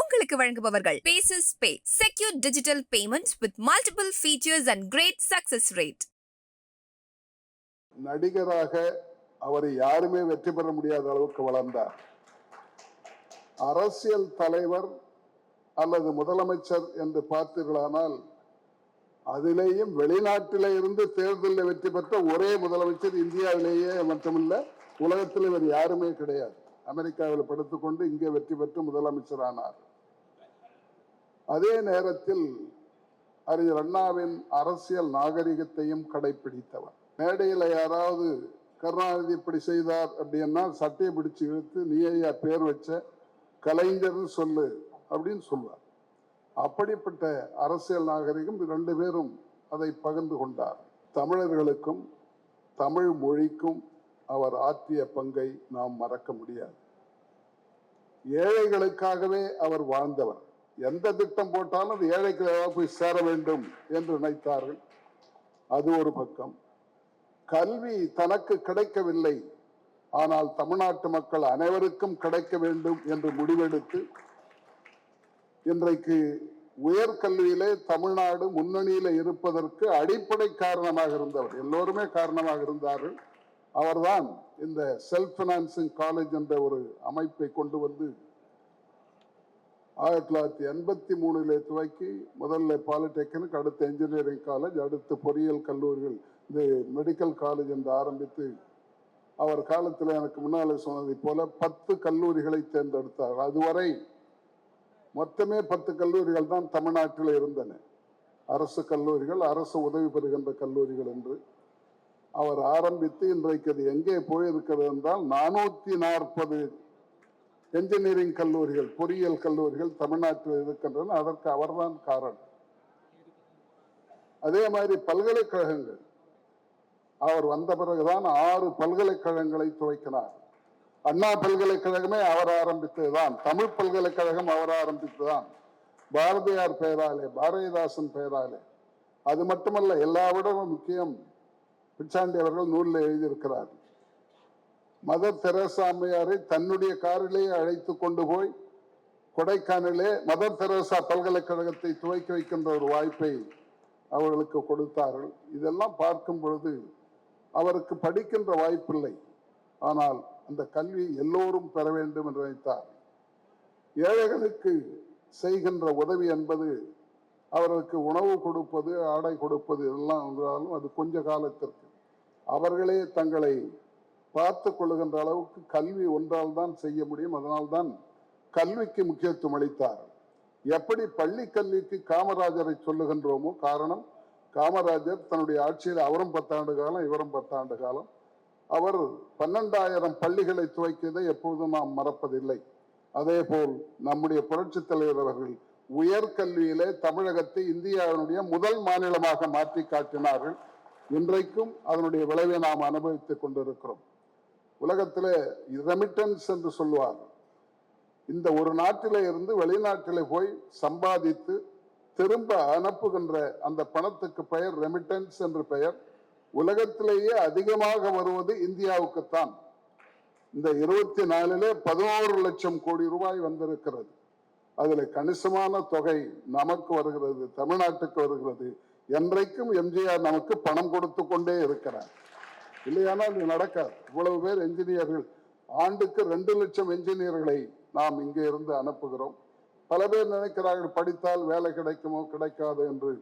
உங்களுக்கு வழங்குபவர்கள். Paysys pay secure digital payment with multiple features and great success rate நடிகராக அவரை யாருமே வெற்றி பெற முடியாத அளவுக்கு வளர்ந்தார். அரசியல் தலைவர் அல்லது முதலமைச்சர் என்று பார்த்தீர்களானால் அதிலேயும் வெளிநாட்டிலே இருந்து தேர்தலில் வெற்றி பெற்ற ஒரே முதலமைச்சர் இந்தியாவிலேயே மட்டுமில்லை உலகத்தில் இவர் யாருமே கிடையாது. அமெரிக்காவில் படுத்துக்கொண்டு இங்கே வெற்றி பெற்று முதலமைச்சரானார். அதே நேரத்தில் அறிஞர் அண்ணாவின் அரசியல் நாகரிகத்தையும் கடைபிடித்தவர் மேடையில் யாராவது கருணாநிதி இப்படி செய்தார் அப்படின்னா சட்டையை பிடிச்சு இழுத்து நீ ஐயா பேர் வச்ச கலைஞர்னு சொல்லு அப்படின்னு சொல்வார். அப்படிப்பட்ட அரசியல் நாகரிகம் ரெண்டு பேரும் அதை பகிர்ந்து கொண்டார். தமிழர்களுக்கும் தமிழ் மொழிக்கும் அவர் ஆற்றிய பங்கை நாம் மறக்க முடியாது. ஏழைகளுக்காகவே அவர் வாழ்ந்தவர். எந்த திட்டம் போட்டாலும் அது ஏழைக்கு போய் சேர வேண்டும் என்று நினைத்தார்கள். அது ஒரு பக்கம். கல்வி தனக்கு கிடைக்கவில்லை. ஆனால் தமிழ்நாட்டு மக்கள் அனைவருக்கும் கிடைக்க வேண்டும் என்று முடிவெடுத்து இன்றைக்கு உயர்கல்வியிலே தமிழ்நாடு முன்னணியில இருப்பதற்கு அடிப்படை காரணமாக இருந்தவர். எல்லோருமே காரணமாக இருந்தார்கள். அவர்தான் இந்த செல்ஃப் ஃபினான்சிங் காலேஜ் என்ற ஒரு அமைப்பை கொண்டு வந்து ஆயிரத்தி தொள்ளாயிரத்தி எண்பத்தி மூணுல துவக்கி முதல்ல பாலிடெக்னிக் அடுத்து இன்ஜினியரிங் காலேஜ் அடுத்து பொறியியல் கல்லூரிகள் இது மெடிக்கல் காலேஜ் என்று ஆரம்பித்து அவர் காலத்தில் எனக்கு முன்னாலே சொன்னதை போல பத்து கல்லூரிகளை தேர்ந்தெடுத்தார். அதுவரை மொத்தமே பத்து கல்லூரிகள் தான் தமிழ்நாட்டில் இருந்தன. அரசு கல்லூரிகள் அரசு உதவி பெறுகின்ற கல்லூரிகள் என்று. அவர் ஆரம்பித்து இன்றைக்கு அது எங்கே போயிருக்கிறது என்றால் நானூத்தி நாற்பது என்ஜினியரிங் கல்லூரிகள் பொறியியல் கல்லூரிகள் தமிழ்நாட்டில் இருக்கின்றன. அதற்கு அவர்தான் காரணம். அதே மாதிரி பல்கலைக்கழகங்கள். அவர் வந்த பிறகுதான் ஆறு பல்கலைக்கழகங்களை துவைக்கினார். அண்ணா பல்கலைக்கழகமே அவர் ஆரம்பித்ததுதான். தமிழ் பல்கலைக்கழகம் அவர் ஆரம்பித்ததுதான். பாரதியார் பெயராலே பாரதிதாசன் பெயராலே அது மட்டுமல்ல எல்லாவிடமும் முக்கியம் பிச்சாண்டி அவர்கள் நூலில் எழுதியிருக்கிறார். மதர் தெரசா அம்மையாரை தன்னுடைய காரிலேயே அழைத்து கொண்டு போய் கொடைக்கானலே மதர் தெரசா பல்கலைக்கழகத்தை துவக்கி வைக்கின்ற ஒரு வாய்ப்பை அவர்களுக்கு கொடுத்தார்கள். இதெல்லாம் பார்க்கும் பொழுது அவருக்கு படிக்கின்ற வாய்ப்பில்லை. ஆனால் அந்த கல்வி எல்லோரும் பெற வேண்டும் என்று நினைத்தார். ஏழைகளுக்கு செய்கின்ற உதவி என்பது அவர்களுக்கு உணவு கொடுப்பது ஆடை கொடுப்பது எல்லாம் என்றாலும் அது கொஞ்ச காலத்திற்கு. அவர்களே தங்களை பார்த்து கொள்ளுகின்ற அளவுக்கு கல்வி ஒன்றால் தான் செய்ய முடியும். அதனால்தான் கல்விக்கு முக்கியத்துவம் அளித்தார் எப்படி பள்ளி கல்விக்கு காமராஜரை சொல்லுகின்றோமோ காரணம் காமராஜர் தன்னுடைய ஆட்சியில் அவரும் பத்தாண்டு காலம் இவரும் பத்தாண்டு காலம். அவர் பன்னெண்டாயிரம் பள்ளிகளை துவக்கியதை எப்போதும் நாம் மறப்பதில்லை. அதே போல் நம்முடைய புரட்சித் தலைவர் அவர்கள் உயர்கல்வியிலே தமிழகத்தை இந்தியாவினுடைய முதல் மாநிலமாக மாற்றி காட்டினார்கள். இன்றைக்கும் அதனுடைய விளைவை நாம் அனுபவித்துக் கொண்டிருக்கிறோம். உலகத்தில் ரெமிட்டன்ஸ் என்று சொல்லுவார் இந்த ஒரு நாட்டிலே இருந்து வெளிநாட்டிலே போய் சம்பாதித்து திரும்ப அனுப்புகின்ற அந்த பணத்துக்கு பெயர் ரெமிட்டன்ஸ் என்று பெயர். உலகத்திலேயே அதிகமாக வருவது இந்தியாவுக்குத்தான். இந்த இருபத்தி நாலுல பதினோரு லட்சம் கோடி ரூபாய் வந்திருக்கிறது. அதுல கணிசமான தொகை நமக்கு வருகிறது தமிழ்நாட்டுக்கு வருகிறது. என்றைக்கும் எம்ஜிஆர் நமக்கு பணம் கொடுத்து கொண்டே இருக்கிறார். இல்லையானால் இது நடக்காது. இவ்வளவு பேர் என்ஜினியர்கள் ஆண்டுக்கு ரெண்டு லட்சம் என்ஜினியர்களை நாம் இங்கே இருந்து அனுப்புகிறோம். பல பேர் நினைக்கிறார்கள் படித்தால் வேலை கிடைக்குமோ கிடைக்காது என்று.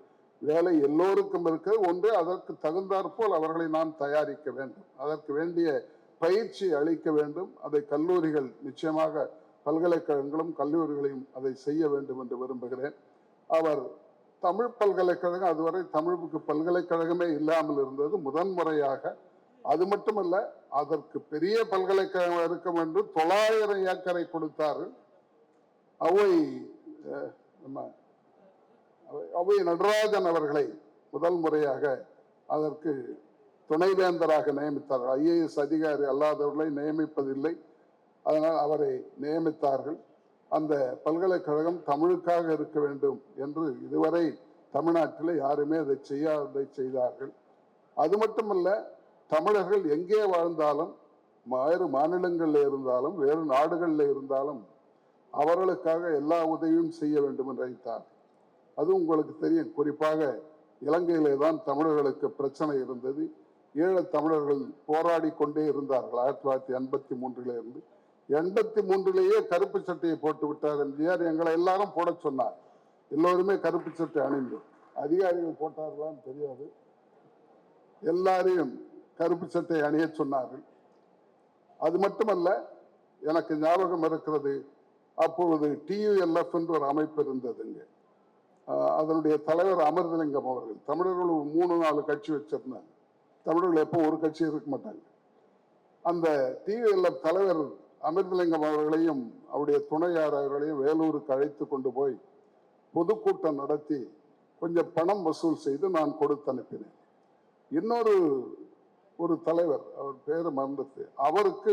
வேலை எல்லோருக்கும் இருக்கு ஒன்று அதற்கு தகுந்தாற்போல் அவர்களை நாம் தயாரிக்க வேண்டும். அதற்கு வேண்டிய பயிற்சி அளிக்க வேண்டும். அதை கல்லூரிகள் நிச்சயமாக பல்கலைக்கழகங்களும் கல்லூரிகளையும் அதை செய்ய வேண்டும் என்று விரும்புகிறேன். அவர் தமிழ் பல்கலைக்கழகம் அதுவரை தமிழுக்கு பல்கலைக்கழகமே இல்லாமல் இருந்தது முதன்முறையாக அது மட்டுமல்ல அதற்கு பெரிய பல்கலைக்கழகம் இருக்கும் என்று தொள்ளாயிரம் ஏக்கரை கொடுத்தார். அவை நம்ம அவை- அவை நடராஜன் அவர்களை முதல் முறையாக அதற்கு துணைவேந்தராக நியமித்தார்கள் ஐஏஎஸ் அதிகாரி அல்லாதவர்களை நியமிப்பதில்லை. அதனால் அவரை நியமித்தார்கள். அந்த பல்கலைக்கழகம் தமிழுக்காக இருக்க வேண்டும் என்று இதுவரை தமிழ்நாட்டில் யாருமே அதை செய்யாததை செய்தார்கள். அது மட்டுமல்ல தமிழர்கள் எங்கே வாழ்ந்தாலும் வேறு மாநிலங்களில் இருந்தாலும் வேறு நாடுகளில் இருந்தாலும் அவர்களுக்காக எல்லா உதவியும் செய்ய வேண்டும் என்று நினைத்தார். அது உங்களுக்கு தெரியும். குறிப்பாக இலங்கையிலே தான் தமிழர்களுக்கு பிரச்சனை இருந்தது. ஈழத் தமிழர்கள் போராடி கொண்டே இருந்தார்கள் ஆயிரத்தி தொள்ளாயிரத்தி எண்பத்தி மூன்றிலிருந்து. எண்பத்தி மூன்றுலேயே கருப்பு சட்டையை போட்டு விட்டார் எம்ஜிஆர். எங்களை எல்லாரும் போட சொன்னார். எல்லோருமே கருப்பு சட்டை அணிந்தோம் அதிகாரிகள் போட்டார்களான்னு தெரியாது. எல்லாரையும் கருப்பு சட்டை அணிய சொன்னார்கள். அது மட்டுமல்ல எனக்கு ஞாபகம் இருக்கிறது அப்பொழுது டியூஎல்எஃப் என்று ஒரு அமைப்பு இருந்ததுங்க அதனுடைய தலைவர் அமிர்தலிங்கம் அவர்கள். தமிழர்கள் மூணு நாலு கட்சி வச்சிருந்தாங்க. தமிழர்கள் எப்போ ஒரு கட்சி இருக்க மாட்டாங்க. அந்த டிவிஎல்எஃப் தலைவர் அமிர்தலிங்கம் அவர்களையும் அவருடைய துணையார் அவர்களையும் வேலூருக்கு அழைத்து கொண்டு போய் பொதுக்கூட்டம் நடத்தி கொஞ்சம் பணம் வசூல் செய்து நான் கொடுத்து அனுப்பினேன். இன்னொரு ஒரு தலைவர் அவர் பேர் மறந்துட்டு அவருக்கு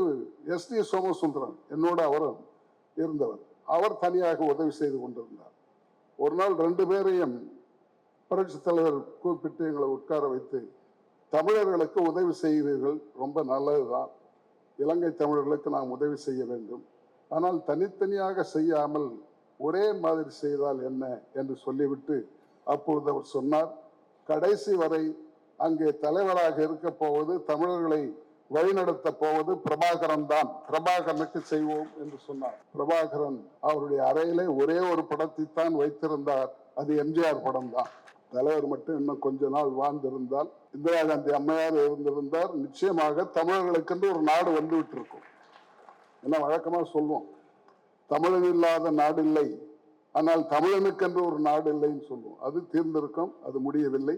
எஸ் டி சோமசுந்தரன் என்னோட அவரும் இருந்தவர். அவர் தனியாக உதவி செய்து கொண்டிருந்தார். ஒரு நாள் ரெண்டு பேரையும் புரட்சி தலைவர் கூப்பிட்டு எங்களை உட்கார வைத்து தமிழர்களுக்கு உதவி செய்கிறீர்கள் ரொம்ப நல்லதுதான். இலங்கை தமிழர்களுக்கு நாம் உதவி செய்ய வேண்டும். ஆனால் தனித்தனியாக செய்யாமல் ஒரே மாதிரி செய்தால் என்ன என்று சொல்லிவிட்டு அப்பொழுது அவர் சொன்னார் கடைசி வரை அங்கே தலைவராக இருக்க போவது தமிழர்களை வழிநடத்த போவது பிரபாகரன் தான். பிரபாகரனுக்கு செய்வோம் என்று சொன்னார். பிரபாகரன் அவருடைய அறையிலே ஒரே ஒரு படத்தை தான் வைத்திருந்தார். அது எம்ஜிஆர் படம் தான் தலைவர் மட்டும் இன்னும் கொஞ்ச நாள் வாழ்ந்திருந்தால் இந்திரா காந்தி அம்மையார் இருந்திருந்தார் நிச்சயமாக தமிழர்களுக்கென்று ஒரு நாடு வந்துவிட்டு இருக்கும் என்ன வழக்கமாக சொல்லுவோம் தமிழன் இல்லாத நாடு இல்லை. ஆனால் தமிழனுக்கென்று ஒரு நாடு இல்லைன்னு சொல்லுவோம் அது தீர்ந்திருக்கும் அது முடியவில்லை.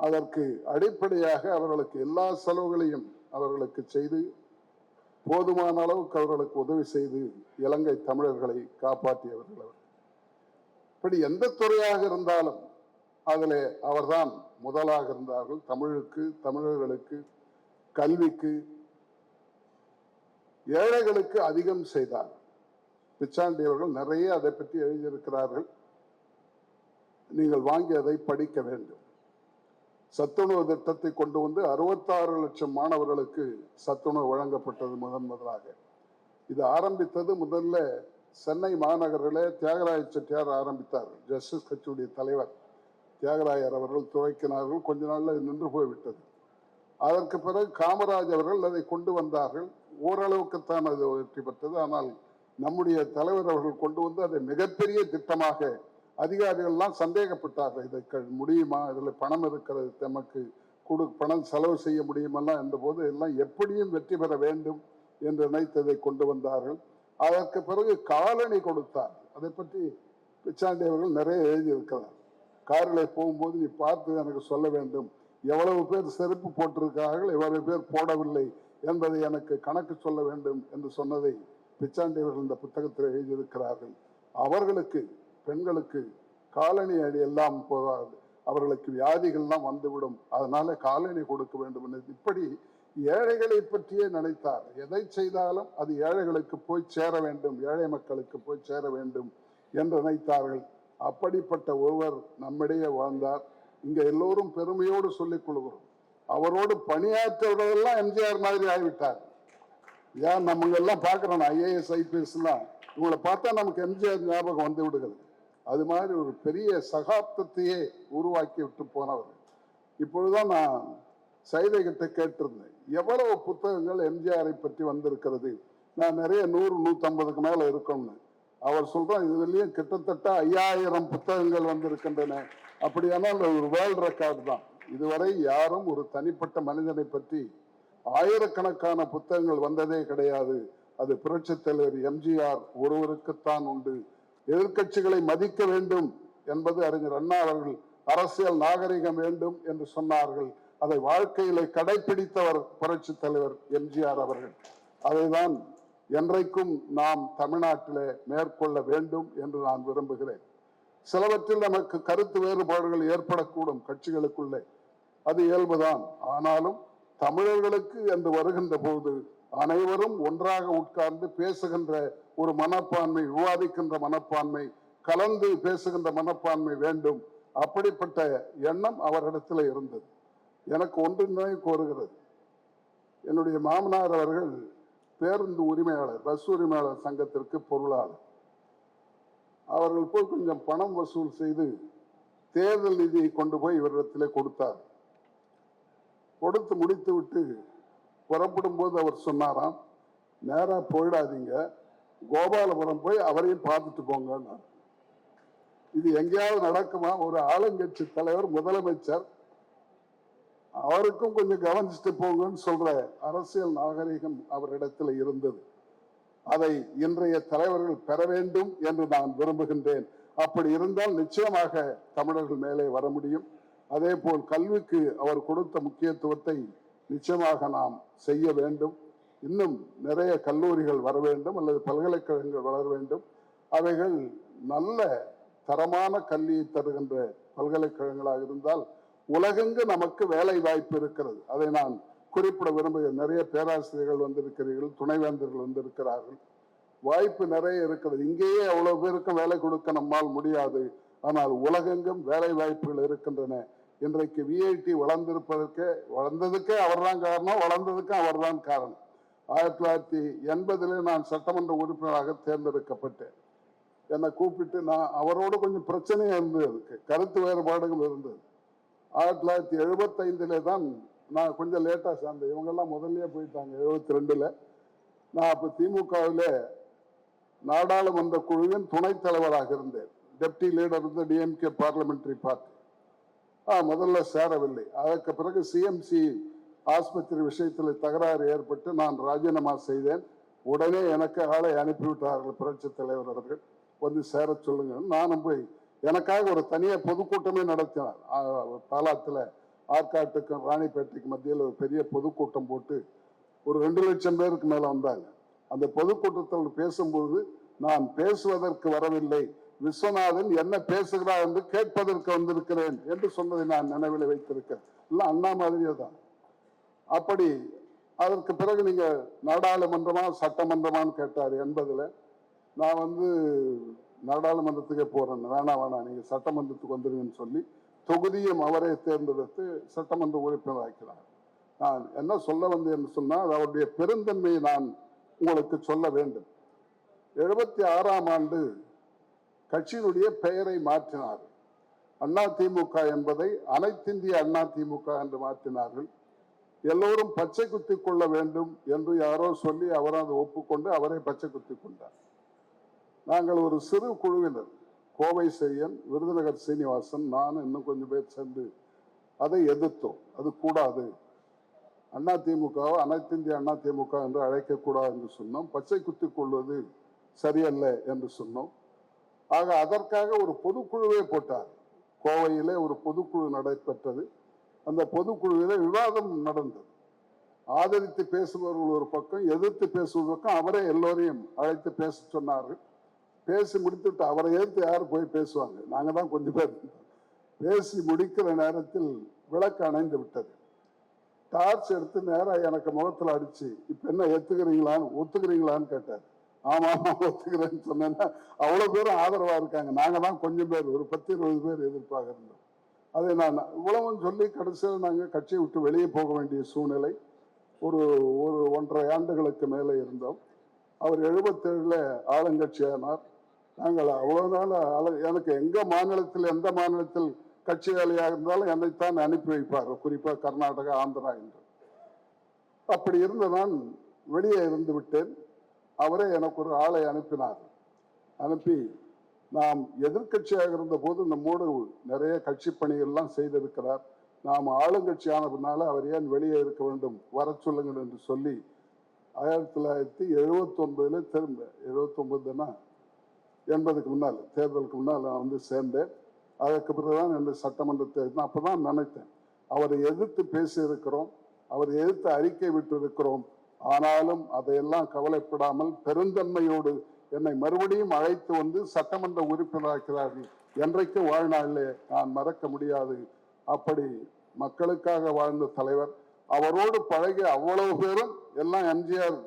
அதற்கு அடிப்படையாக அவர்களுக்கு எல்லா செலவுகளையும் அவர்களுக்கு செய்து போதுமான அளவுக்கு அவர்களுக்கு உதவி செய்து இலங்கை தமிழர்களை காப்பாற்றியவர்கள் அவர். இப்படி எந்த துறையாக இருந்தாலும் அதில் அவர்தான் முதலாக இருந்தார்கள். தமிழுக்கு தமிழர்களுக்கு கல்விக்கு. ஏழைகளுக்கு அதிகம் செய்தார். பிச்சாண்டி அவர்கள் நிறைய அதை பற்றி எழுதியிருக்கிறார்கள். நீங்கள் வாங்கி அதை படிக்க வேண்டும். சத்துணவு திட்டத்தை கொண்டு வந்து அறுபத்தாறு லட்சம் மாணவர்களுக்கு சத்துணவு வழங்கப்பட்டது முதன் முதலாக. இது ஆரம்பித்தது முதல்ல சென்னை மாநகரிலே தியாகராய செட்டியார் ஆரம்பித்தார். ஜஸ்டிஸ் கட்சியுடைய தலைவர். தியாகராயர் அவர்கள் துவைக்கினார்கள். கொஞ்ச நாளில் நின்று போய்விட்டது. அதற்கு பிறகு காமராஜ் அவர்கள் அதை கொண்டு வந்தார்கள். ஓரளவுக்குத்தான் அது வெற்றி பெற்றது. ஆனால் நம்முடைய தலைவர் அவர்கள் கொண்டு வந்து அதை மிகப்பெரிய திட்டமாக அதிகாரிகள்லாம் சந்தேகப்பட்டார்கள். இதை க- முடியுமா? இதில் பணம் இருக்கிறது. தமக்கு கொடு பணம் செலவு செய்ய முடியுமெல்லாம் என்ற போது எல்லாம் எப்படியும் வெற்றி பெற வேண்டும் என்று நினைத்ததை கொண்டு வந்தார்கள். அதற்கு பிறகு காலணி கொடுத்தார். அதை பற்றி பிச்சாண்டி அவர்கள் நிறைய எழுதியிருக்கிறார். காரில் போகும்போது நீ பார்த்து எனக்கு சொல்ல வேண்டும். எவ்வளவு பேர் செருப்பு போட்டிருக்கிறார்கள் எவ்வளவு பேர் போடவில்லை என்பதை எனக்கு கணக்கு சொல்ல வேண்டும் என்று சொன்னதை பிச்சாண்டியவர்கள் இந்த புத்தகத்தில் எழுதியிருக்கிறார்கள். அவர்களுக்கு பெண்களுக்கு காலனி அடி எல்லாம் போகாது. அவர்களுக்கு வியாதிகள்லாம் வந்துவிடும். அதனால காலனி கொடுக்க வேண்டும் என்று இப்படி ஏழைகளை பற்றியே நினைத்தார். எதை செய்தாலும் அது ஏழைகளுக்கு போய் சேர வேண்டும் ஏழை மக்களுக்கு போய் சேர வேண்டும் என்று நினைத்தார்கள். அப்படிப்பட்ட ஒருவர் நம்மிடையே வாழ்ந்தார். இங்க எல்லோரும் பெருமையோடு சொல்லிக் கொள்கிறோம். அவரோடு பணியாற்றவர்களெல்லாம் எம்ஜிஆர் மாதிரி ஆகிவிட்டார். ஏன் நம்ம எல்லாம் பார்க்குறோம் ஐஏஎஸ் ஐபிஎஸ்லாம் இவங்களை பார்த்தா நமக்கு எம்ஜிஆர் ஞாபகம் வந்து விடுகிறது. அது மாதிரி ஒரு பெரிய சகாப்தத்தையே உருவாக்கி விட்டு போனவர். இப்பொழுதுதான் நான் சைதை கிட்ட கேட்டிருந்தேன் எவ்வளவு புத்தகங்கள் எம்ஜிஆரை பற்றி வந்திருக்கிறது? நான் நிறைய நூறு நூற்றம்பதுக்கு மேலே இருக்கோம்னு அவர் சொல்றார் இதுலயும் கிட்டத்தட்ட ஐயாயிரம் புத்தகங்கள் வந்திருக்கின்றன. அப்படியானால் ஒரு வேர்ல்ட் ரெக்கார்டு தான். இதுவரை யாரும் ஒரு தனிப்பட்ட மனிதனை பற்றி ஆயிரக்கணக்கான புத்தகங்கள் வந்ததே கிடையாது. அது புரட்சித் தலைவர் எம்ஜிஆர் ஒருவருக்குத்தான் உண்டு. எதிர்க்கட்சிகளை மதிக்க வேண்டும் என்பது அறிஞர் அண்ணா அவர்கள் அரசியல் நாகரிகம் வேண்டும் என்று சொன்னார்கள். அதை வாழ்க்கையிலே கடைபிடித்தவர் புரட்சி தலைவர் எம்ஜிஆர் அவர்கள். அதைதான் என்றைக்கும் நாம் தமிழ்நாட்டிலே மேற்கொள்ள வேண்டும் என்று நான் விரும்புகிறேன். சிலவற்றில் நமக்கு கருத்து வேறுபாடுகள் ஏற்படக்கூடும் கட்சிகளுக்குள்ளே. அது இயல்புதான். ஆனாலும் தமிழர்களுக்கு என்று வருகின்ற போது அனைவரும் ஒன்றாக உட்கார்ந்து பேசுகின்ற ஒரு மனப்பான்மை விவாதிக்கின்ற மனப்பான்மை கலந்து பேசுகின்ற மனப்பான்மை வேண்டும். அப்படிப்பட்ட எண்ணம் அவரிடத்தில் இருந்தது. எனக்கு ஒன்று நினைவு கோருகிறது. என்னுடைய மாமனார் அவர்கள் பேருந்து உரிமையாளர் பஸ் உரிமையாளர் சங்கத்திற்கு பொருளாளர். அவர்கள் போய் கொஞ்சம் பணம் வசூல் செய்து தேர்தல் நிதியை கொண்டு போய் இவரிடத்தில் கொடுத்தார். கொடுத்து முடித்து விட்டு புறப்படும் போது அவர் சொன்னாராம் நேராக போயிடாதீங்க. கோபாலபுரம் போய் அவரையும் பார்த்துட்டு போங்கன்னார். இது எங்கேயாவது நடக்குமா? ஒரு ஆளுங்கட்சி தலைவர் முதலமைச்சர் அவருக்கும் கொஞ்சம் கவனிச்சுட்டு போங்கன்னு சொல்ற அரசியல் நாகரிகம் அவரிடத்தில் இருந்தது. அதை இன்றைய தலைவர்கள் பெற வேண்டும் என்று நான் விரும்புகின்றேன். அப்படி இருந்தால் நிச்சயமாக தமிழர்கள் மேலே வர முடியும். அதே போல் கல்விக்கு அவர் கொடுத்த முக்கியத்துவத்தை நிச்சயமாக நாம் செய்ய வேண்டும். இன்னும் நிறைய கல்லூரிகள் வர வேண்டும் அல்லது பல்கலைக்கழகங்கள் வளர வேண்டும். அவைகள் நல்ல தரமான கல்வியை தருகின்ற பல்கலைக்கழகங்களாக இருந்தால் உலகெங்கு நமக்கு வேலை வாய்ப்பு இருக்கிறது. அதை நான் குறிப்பிட விரும்புகிறேன். நிறைய பேராசிரியர்கள் வந்திருக்கிறீர்கள் துணைவேந்தர்கள் வந்திருக்கிறார்கள். வாய்ப்பு நிறைய இருக்கிறது. இங்கேயே அவ்வளவு பேருக்கு வேலை கொடுக்க நம்மால் முடியாது. ஆனால் உலகெங்கும் வேலை வாய்ப்புகள் இருக்கின்றன. இன்றைக்கு விஐடி வளர்ந்திருப்பதற்கே வளர்ந்ததுக்கே அவர்தான் காரணம் வளர்ந்ததுக்கும் அவர்தான் காரணம். ஆயிரத்தி தொள்ளாயிரத்தி எண்பதிலே நான் சட்டமன்ற உறுப்பினராக தேர்ந்தெடுக்கப்பட்டேன். என்னை கூப்பிட்டு நான் அவரோடு கொஞ்சம் பிரச்சனையாக இருந்தது. அதுக்கு கருத்து வேறுபாடுகள் இருந்தது. ஆயிரத்தி தொள்ளாயிரத்தி எழுபத்தைந்திலே தான் நான் கொஞ்சம் லேட்டாக சேர்ந்தேன். இவங்கெல்லாம் முதல்லையே போயிட்டாங்க எழுபத்தி ரெண்டில் நான் அப்போ திமுகவில் நாடாளுமன்ற குழுவின் துணைத் தலைவராக இருந்தேன். டெப்டி லீடர் இருந்த டிஎம்கே பார்லிமெண்ட்ரி பார்ட்டி ஆ முதல்ல சேரவில்லை. அதற்கு பிறகு சிஎம்சி ஆஸ்பத்திரி விஷயத்தில் தகராறு ஏற்பட்டு நான் ராஜினாமா செய்தேன். உடனே எனக்கு ஆளை அனுப்பிவிட்டார்கள் புரட்சித் தலைவர் அவர்கள். வந்து சேர சொல்லுங்கள். நானும் போய் எனக்காக ஒரு தனியாக பொதுக்கூட்டமே நடத்தினார். ஆ, பாலாத்துல ஆற்காட்டுக்கும் ராணிப்பேட்டைக்கு மத்தியில் ஒரு பெரிய பொதுக்கூட்டம் போட்டு ஒரு ரெண்டு லட்சம் பேருக்கு மேல வந்தாங்க. அந்த பொதுக்கூட்டத்தில் பேசும்போது நான் பேசுவதற்கு வரவில்லை. விஸ்வநாதன் என்ன பேசுகிறார் என்று கேட்பதற்கு வந்திருக்கிறேன் என்று சொன்னதை நான் நினைவில் வைத்திருக்கேன் இல்லை அண்ணா மாதிரியே தான். அப்படி அதற்கு பிறகு நீங்கள் நாடாளுமன்றமா சட்டமன்றமான்னு கேட்டார் என்பதில் நான் வந்து நாடாளுமன்றத்துக்கே போறேன் வேணாம் வேணாம் நீங்க சட்டமன்றத்துக்கு வந்துருங்கன்னு சொல்லி தொகுதியும் அவரே தேர்ந்தெடுத்து சட்டமன்ற உறுப்பினர் ஆக்கிறார். நான் என்ன சொல்ல வந்தேன்னு சொன்னால் அவருடைய பெருந்தன்மையை நான் உங்களுக்கு சொல்ல வேண்டும். எழுபத்தி ஆறாம் ஆண்டு கட்சியினுடைய பெயரை மாற்றினார். அண்ணா திமுக என்பதை அனைத்திந்திய அண்ணா திமுக என்று மாற்றினார்கள். எல்லோரும் பச்சை குத்தி கொள்ள வேண்டும் என்று யாரோ சொல்லி அவர் அதை ஒப்புக்கொண்டு அவரை பச்சை குத்தி கொண்டார். நாங்கள் ஒரு சிறு குழுவினர். கோவை செய்யன் விருதுநகர் சீனிவாசன் நான் இன்னும் கொஞ்சம் பேர் சென்று அதை எதிர்த்தோம். அது கூடாது. அண்ணா திமுகவை அனைத்து இந்திய அண்ணா திமுக என்று அழைக்கக்கூடாது என்று சொன்னோம். பச்சை குத்தி கொள்வது சரியல்ல என்று சொன்னோம். ஆக அதற்காக ஒரு பொதுக்குழுவே போட்டார். கோவையிலே ஒரு பொதுக்குழு நடைபெற்றது. அந்த பொதுக்குழுவிலே விவாதம் நடந்தது. ஆதரித்து பேசுபவர்கள் ஒரு பக்கம் எதிர்த்து பேசுவது பக்கம் அவரே எல்லோரையும் அழைத்து பேச சொன்னார்கள். பேசி முடித்துட்டு அவரை ஏற்று யார் போய் பேசுவாங்க? நாங்கள் தான் கொஞ்சம் பேர் பேசி முடிக்கிற நேரத்தில் விளக்கு அணைந்து விட்டது. டார்ச் எடுத்து நேராக எனக்கு முகத்தில் அடிச்சு இப்போ என்ன ஏத்துக்கிறீங்களான்னு ஒத்துக்கிறீங்களான்னு கேட்டார். ஆமாம் ஆமாம் ஒத்துக்கிறேன்னு சொன்னேன்னா அவ்வளோ பேரும் ஆதரவாக இருக்காங்க. நாங்கள் தான் கொஞ்சம் பேர் ஒரு பத்து இருபது பேர் எதிர்ப்பாக இருந்தோம். அதை நான் இவ்வளவும் சொல்லி கடைசியில் நாங்கள் கட்சியை விட்டு வெளியே போக வேண்டிய சூழ்நிலை ஒரு ஒரு ஒன்றரை ஆண்டுகளுக்கு மேலே இருந்தோம். அவர் எழுபத்தேழில் ஆளுங்கட்சியானார். நாங்கள் அவ்வளோ நாள் எனக்கு எங்கள் மாநிலத்தில் எந்த மாநிலத்தில் கட்சி வேலையாக இருந்தாலும் என்னைத்தான் அனுப்பி வைப்பார் குறிப்பாக கர்நாடகா ஆந்திரா என்று. அப்படி இருந்து நான் வெளியே இருந்து விட்டேன். அவரே எனக்கு ஒரு ஆளை அனுப்பினார். அனுப்பி நாம் எதிர்க்கட்சியாக இருந்தபோது இந்த நம்மோடு நிறைய கட்சி பணிகள்லாம் செய்திருக்கிறார். நாம் ஆளுங்கட்சி ஆனதுனால அவர் ஏன் வெளியே இருக்க வேண்டும் வர சொல்லுங்கள் என்று சொல்லி ஆயிரத்தி தொள்ளாயிரத்தி எழுபத்தொன்பதில் திரும்ப எழுபத்தொன்பதுன்னா எண்பதுக்கு முன்னால் தேர்தலுக்கு முன்னால் நான் வந்து சேர்ந்தேன். அதற்கு பிறகுதான் இந்த சட்டமன்ற தேர்தல் அப்பதான் நினைத்தேன். அவரை எதிர்த்து பேசியிருக்கிறோம் அவரை எதிர்த்து அறிக்கை விட்டு இருக்கிறோம் ஆனாலும் அதையெல்லாம் கவலைப்படாமல் பெருந்தன்மையோடு என்னை மறுபடியும் அழைத்து வந்து சட்டமன்ற உறுப்பினராக்கிறார்கள். என்றைக்கும் வாழ்நாளிலே நான் மறக்க முடியாது. அப்படி மக்களுக்காக வாழ்ந்த தலைவர். அவரோடு பழகிய அவ்வளவு பேரும் எல்லாம் எம்ஜிஆர்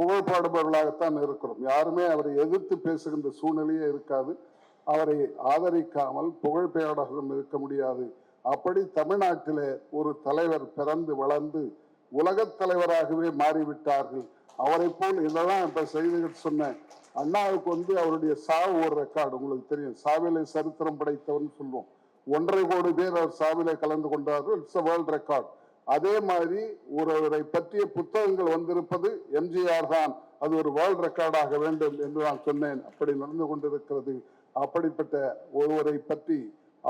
புகழ்பாடுபவர்களாகத்தான் இருக்கிறோம். யாருமே அவரை எதிர்த்து பேசுகின்ற சூழ்நிலையே இருக்காது. அவரை ஆதரிக்காமல் புகழ்பெயராகவும் இருக்க முடியாது. அப்படி தமிழ்நாட்டிலே ஒரு தலைவர் பிறந்து வளர்ந்து உலகத் தலைவராகவே மாறிவிட்டார்கள். அவரை போல் இதெல்லாம் இப்ப செய்துகிட்டு சொன்னேன் அண்ணாவுக்கு வந்து அவருடைய சாவு ஒரு ரெக்கார்டு உங்களுக்கு தெரியும். சாவிலை சரித்திரம் படைத்தவர்னு சொல்லுவோம். ஒன்றரை கோடி பேர் அவர் சாவிலை கலந்து கொண்டார்கள். இட்ஸ் வேர்ல்ட் ரெக்கார்ட் அதே மாதிரி ஒருவரை பற்றிய புத்தகங்கள் வந்திருப்பது எம்ஜிஆர் தான். அது ஒரு வேர்ல்ட் ரெக்கார்டாக வேண்டும் என்று நான் சொன்னேன். அப்படி நடந்து கொண்டிருக்கிறது. அப்படிப்பட்ட ஒருவரை பற்றி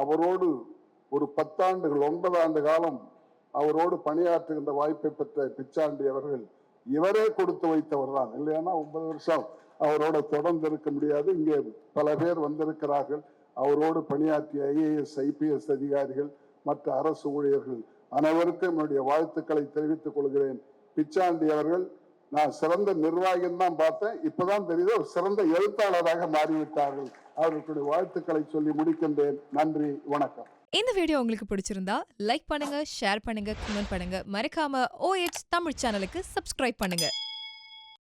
அவரோடு ஒரு பத்தாண்டுகள் ஒன்பது ஆண்டு காலம் அவரோடு பணியாற்றுகின்ற வாய்ப்பை பெற்ற பிச்சாண்டி அவர்கள் இவரே கொடுத்து வைத்தவர் தான். இல்லையானா ஒன்பது வருஷம் அவரோட தொடர்ந்து இருக்க முடியாது. இங்கே பல பேர் வந்திருக்கிறார்கள். அவரோடு பணியாற்றிய ஐஏஎஸ் ஐபிஎஸ் அதிகாரிகள் மற்ற அரசு ஊழியர்கள் அனைவருக்கும் என்னுடைய வாழ்த்துக்களை தெரிவித்துக் கொள்கிறேன். பிச்சாண்டி அவர்கள் நான் சிறந்த நிர்வாகம் தான் பார்த்தேன். இப்பதான் தெரியுது ஒரு சிறந்த எழுத்தாளராக மாறிவிட்டார்கள். அவர்களுடைய வாழ்த்துக்களை சொல்லி முடிக்கின்றேன். நன்றி வணக்கம். இந்த வீடியோ உங்களுக்கு பிடிச்சிருந்தா லைக் பண்ணுங்க ஷேர் பண்ணுங்க கமெண்ட் பண்ணுங்க. மறக்காம ஓஎச் தமிழ் சேனலுக்கு சப்ஸ்கிரைப் பண்ணுங்க.